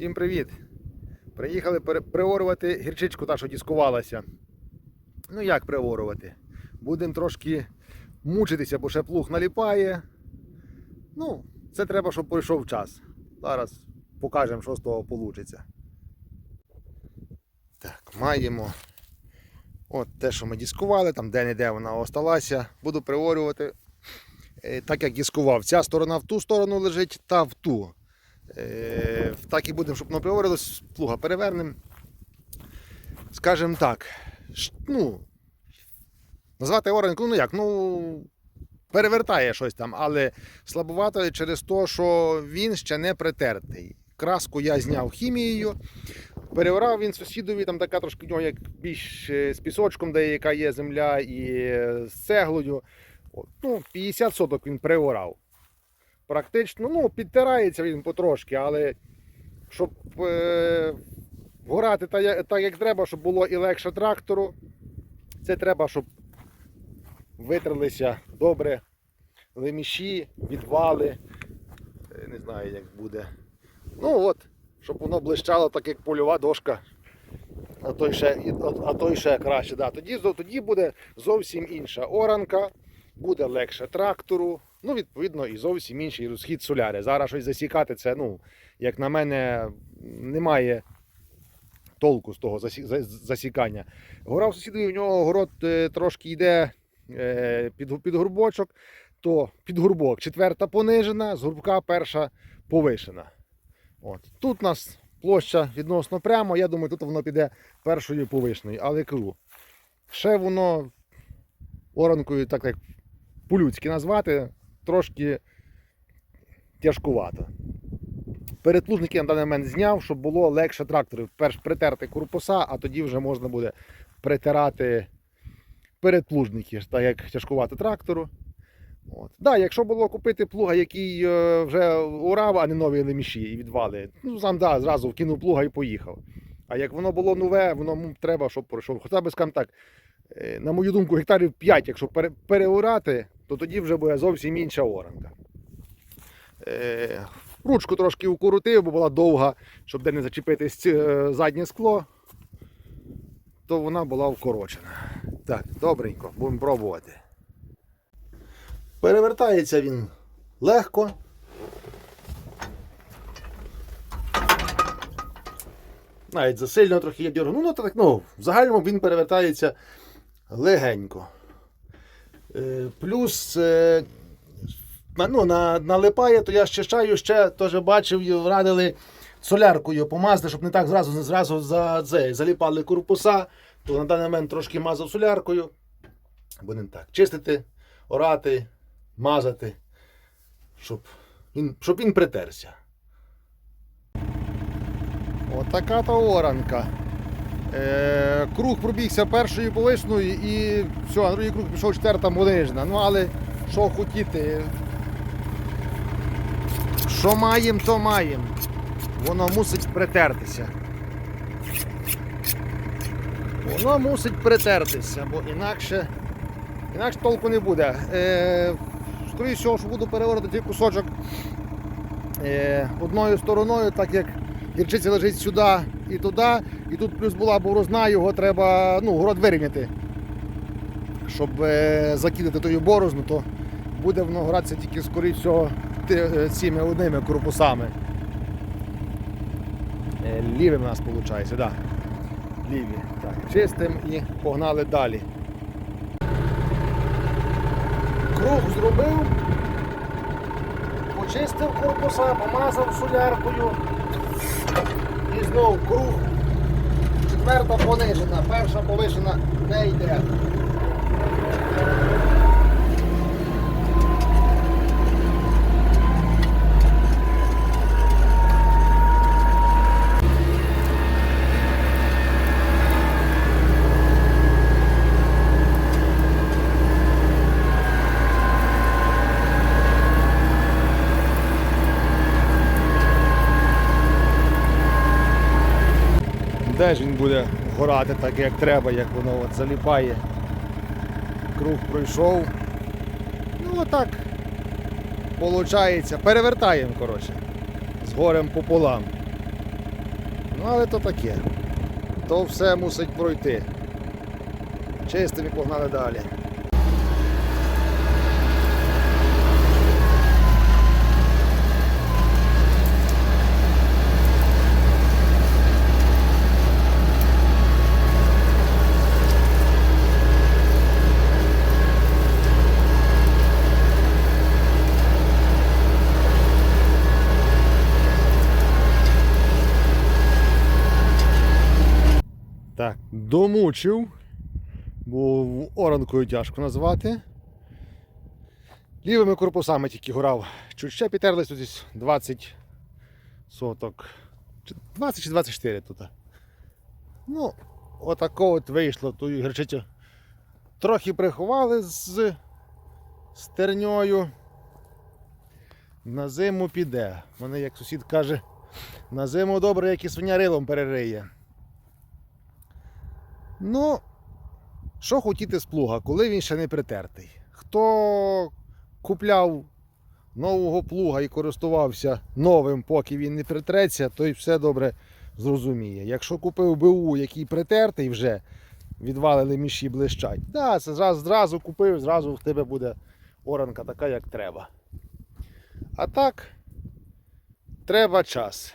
Всім привіт! Приїхали приорувати гірчичку, та що дискувалася. Ну як приорувати? Будемо трошки мучитися, бо ще плуг наліпає. Ну, це треба, щоб пройшов час. Зараз покажемо, що з того вийде. Так, маємо от те, що ми дискували, там де-не-де вона осталася. Буду приорювати е, так, як дискував. Ця сторона в ту сторону лежить та в ту. Е, Так і будемо, щоб воно приорилось, плуга перевернемо. Скажімо так, ну, назвати оранку, ну як, ну, перевертає щось там, але слабувато через те, що він ще не притертий. Краску я зняв хімією, переорав він сусідові, там така трошки нього як більш е, з пісочком, де яка є земля, і з цеглою. От, ну, 50 соток він приорав практично, ну, підтирається він потрошки, але щоб е, горати так, так, як треба, щоб було і легше трактору, це треба, щоб витрилися добре леміші, відвали. Е, Не знаю, як буде. Ну от, щоб воно блищало так, як польова дошка. А то ще, а- то ще краще. Да. Тоді, тоді буде зовсім інша оранка, буде легше трактору. Ну, відповідно, і зовсім інший розхід соляри. Зараз щось засікати, це, ну, як на мене, немає толку з того засікання. Гора в сусідові, в нього город е, трошки йде е, під, під горбочок, то під горбок четверта понижена, з горбка перша повишена. От. Тут у нас площа відносно прямо, я думаю, тут воно піде першою повишеною, але кажу, ще воно оранкою, так як по-людськи назвати, трошки тяжкувато. Передплужники я на даний момент зняв, щоб було легше трактору. Перш притерти корпуса, а тоді вже можна буде притирати передплужники, так як тяжкувати трактору. От. Да, якщо було купити плуга, який е, вже урав, а не нові леміші і відвали, ну сам да, зразу вкинув плуга і поїхав. А як воно було нове, воно треба, щоб пройшов. Хоча б, скажімо так, е, на мою думку, гектарів 5, якщо пере- переорати, то тоді вже буде зовсім інша оранка. Е, ручку трошки укоротив, бо була довга, щоб де не зачепити е, заднє скло, то вона була вкорочена. Так, добренько, будемо пробувати. Перевертається він легко. Навіть засильно трохи я дергаю. Ну, ну, так, ну, в загальному він перевертається легенько. Е, плюс е, ну, на, налипає, то я щищаю ще теж бачив, радили соляркою помазати, щоб не так зразу, зразу за, це, заліпали корпуса. То на даний момент трошки мазав соляркою. Будемо так. Чистити, орати, мазати, щоб він, щоб він притерся. Отака то оранка. Е, круг пробігся першою повишною і все, на другий круг пішов четверта молижна. Ну але що хотіти. Що маємо, то маємо. Воно мусить притертися. Воно мусить притертися, бо інакше, інакше толку не буде. Е, скоріше всього, що буду переворити кусочок е, одною стороною, так як гірчиця лежить сюди і туди, і тут плюс була борозна, його треба ну, город вирівняти. Щоб е, закидати тою борозну, то буде воно гратися тільки скоріше всього е, цими одними корпусами. Е, лівим у нас виходить. Да. Ліві. Так, чистим і погнали далі. Круг зробив, почистив корпуса, помазав соляркою. І знову круг. Четверта понижена, перша повишена не йде. Де ж він буде горати так, як треба, як воно от заліпає. Круг пройшов. Ну отак. Получається. Перевертаємо, коротше. З горем пополам. Ну, але то таке. То все мусить пройти. Чистим і погнали далі. Так, домучив, бо оранкою тяжко назвати. Лівими корпусами тільки грав. Чуть ще підтерлись тут десь 20 соток. 20 чи 24 тут. Ну, отако от вийшло ту гірчицю. Трохи приховали з стерньою. На зиму піде. Мене, як сусід каже, на зиму добре, як і свиня рилом перериє. Ну, що хотіти з плуга, коли він ще не притертий? Хто купляв нового плуга і користувався новим, поки він не притреться, той все добре зрозуміє. Якщо купив БУ, який притертий вже, відвалили міші блищать, да, це зразу, зразу купив, зразу в тебе буде оранка така, як треба. А так, треба час.